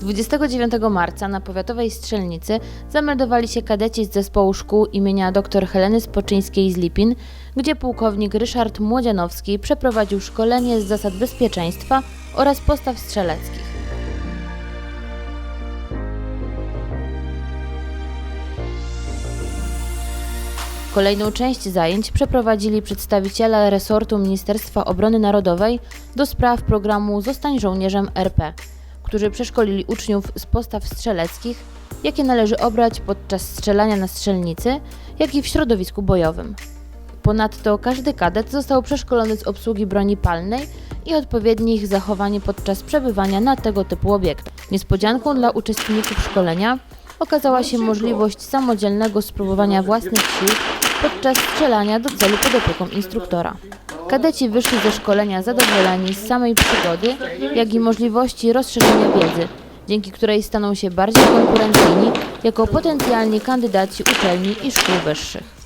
29 marca na powiatowej strzelnicy zameldowali się kadeci z zespołu szkół imienia dr Heleny Spoczyńskiej z Lipin, gdzie pułkownik Ryszard Młodzianowski przeprowadził szkolenie z zasad bezpieczeństwa oraz postaw strzeleckich. Kolejną część zajęć przeprowadzili przedstawiciele resortu Ministerstwa Obrony Narodowej do spraw programu Zostań żołnierzem RP, którzy przeszkolili uczniów z postaw strzeleckich, jakie należy obrać podczas strzelania na strzelnicy, jak i w środowisku bojowym. Ponadto każdy kadet został przeszkolony z obsługi broni palnej i odpowiednich zachowań podczas przebywania na tego typu obiektach. Niespodzianką dla uczestników szkolenia okazała się możliwość samodzielnego spróbowania własnych sił podczas strzelania do celu pod opieką instruktora. Kadeci wyszli ze szkolenia zadowoleni z samej przygody, jak i możliwości rozszerzenia wiedzy, dzięki której staną się bardziej konkurencyjni jako potencjalni kandydaci uczelni i szkół wyższych.